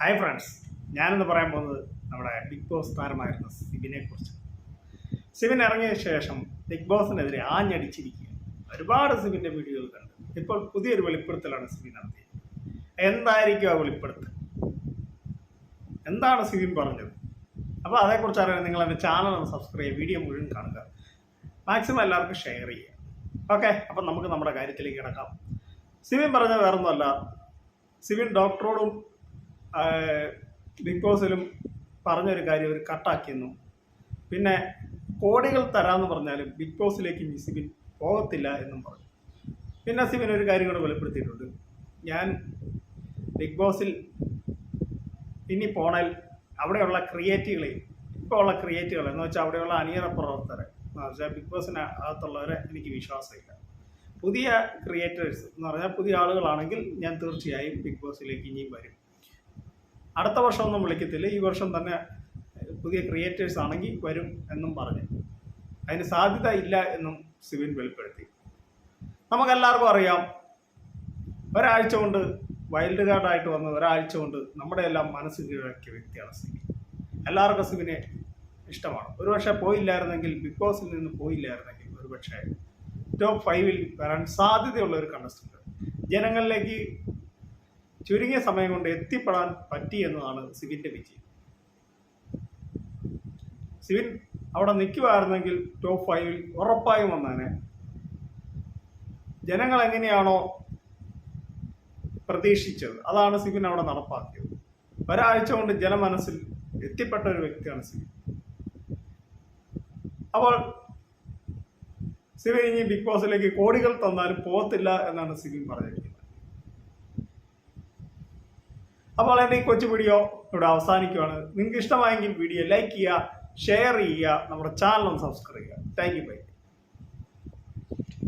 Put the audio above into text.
Hi friends ഞാനിന്ന് പറയാൻ പോകുന്നത് നമ്മുടെ ബിഗ് ബോസ് താരമായിരുന്ന സിബിനെ കുറിച്ച്. സിബിൻ ഇറങ്ങിയ ശേഷം ബിഗ് ബോസിനെതിരെ ആഞ്ഞടിച്ചിരിക്കുക ഒരുപാട് സിബിന്റെ വീഡിയോകൾ കണ്ടു. ഇപ്പോൾ പുതിയൊരു വെളിപ്പെടുത്തലാണ് സിബിൻ നടത്തിയത്. എന്തായിരിക്കും ആ വെളിപ്പെടുത്തൽ? എന്താണ് സിബിൻ പറഞ്ഞത്? അപ്പോൾ അതേക്കുറിച്ച് അറിയാൻ നിങ്ങൾ എന്റെ ചാനൽ ഒന്ന് സബ്സ്ക്രൈബ് ചെയ്യുക വീഡിയോ മുഴുവൻ കാണുക. മാക്സിമം എല്ലാവർക്കും ഷെയർ ചെയ്യുക. ഓക്കെ അപ്പം നമുക്ക് നമ്മുടെ കാര്യത്തിലേക്ക് കിടക്കാം. സിബിൻ പറഞ്ഞത് വേറൊന്നുമല്ല. സിബിൻ ഡോക്ടറോടും ബിഗ് ബോസിലും പറഞ്ഞൊരു കാര്യം ഒരു കട്ടാക്കിയെന്നു. പിന്നെ കോടികൾ തരാമെന്ന് പറഞ്ഞാലും ബിഗ് ബോസിലേക്ക് സിബിൻ പോകത്തില്ല എന്നും പറഞ്ഞു. പിന്നെ സിബിൻ ഒരു കാര്യം കൂടെ വെളിപ്പെടുത്തിയിട്ടുണ്ട്. ഞാൻ ബിഗ് ബോസിൽ ഇനി പോണേൽ അവിടെയുള്ള ക്രിയേറ്റീവുകളെ ഇപ്പോൾ ഉള്ള ക്രിയേറ്റീവുകൾ എന്ന് വെച്ചാൽ അവിടെയുള്ള അണിയറ പ്രവർത്തകരെ എന്ന് വെച്ചാൽ ബിഗ് ബോസിന് അകത്തുള്ളവരെ എനിക്ക് വിശ്വാസമില്ല. പുതിയ ക്രിയേറ്റേഴ്സ് എന്ന് പറഞ്ഞാൽ പുതിയ ആളുകളാണെങ്കിൽ ഞാൻ തീർച്ചയായും ബിഗ് ബോസിലേക്ക് ഇനിയും വരും. അടുത്ത വർഷമൊന്നും വിളിക്കത്തില്ല. ഈ വർഷം തന്നെ പുതിയ ക്രിയേറ്റേഴ്സ് ആണെങ്കിൽ വരും എന്നും പറഞ്ഞു. അതിന് സാധ്യത ഇല്ല എന്നും സിവിൻ വെളിപ്പെടുത്തി. നമുക്കെല്ലാവർക്കും അറിയാം ഒരാഴ്ച കൊണ്ട് വൈൽഡ് കാർഡായിട്ട് വന്ന ഒരാഴ്ച കൊണ്ട് നമ്മുടെ എല്ലാം മനസ്സ് കീഴടക്കിയ വ്യക്തിയാണ് സിവിൻ എല്ലാവർക്കും സിവിനെ ഇഷ്ടമാണ്. ഒരുപക്ഷെ പോയില്ലായിരുന്നെങ്കിൽ ബിഗ് ബോസിൽ നിന്ന് പോയില്ലായിരുന്നെങ്കിൽ ഒരുപക്ഷെ ടോപ്പ് ഫൈവിൽ വരാൻ സാധ്യതയുള്ള ഒരു കണ്ടസ്റ്റന്റ് ജനങ്ങളിലേക്ക് ചുരുങ്ങിയ സമയം കൊണ്ട് എത്തിപ്പെടാൻ പറ്റി എന്നതാണ് സിവിന്റെ വിജയം. സിവിൻ അവിടെ നിൽക്കുമായിരുന്നെങ്കിൽ ടോപ്പ് ഫൈവിൽ ഉറപ്പായും വന്നേനെ. ജനങ്ങൾ എങ്ങനെയാണോ പ്രതീക്ഷിച്ചത് അതാണ് സിവിൻ അവിടെ നടപ്പാക്കിയത്. ഒരാഴ്ച കൊണ്ട് ജനമനസ്സിൽ എത്തിപ്പെട്ട ഒരു വ്യക്തിയാണ് സിവിൻ. അപ്പോൾ സിവിൻ ഇനി ബിഗ് ബോസിലേക്ക് കോടികൾ തന്നാലും പോകത്തില്ല എന്നാണ് സിവിൻ പറഞ്ഞിരിക്കുന്നത്. അപ്പോൾ എന്റെ ഈ കൊച്ചു വീഡിയോ ഇവിടെ അവസാനിക്കുകയാണ് നിങ്ങൾക്ക് ഇഷ്ടമായെങ്കിൽ വീഡിയോ ലൈക്ക് ചെയ്യുക ഷെയർ ചെയ്യുക നമ്മുടെ ചാനൽ ഒന്ന് സബ്സ്ക്രൈബ് ചെയ്യുക. Thank you by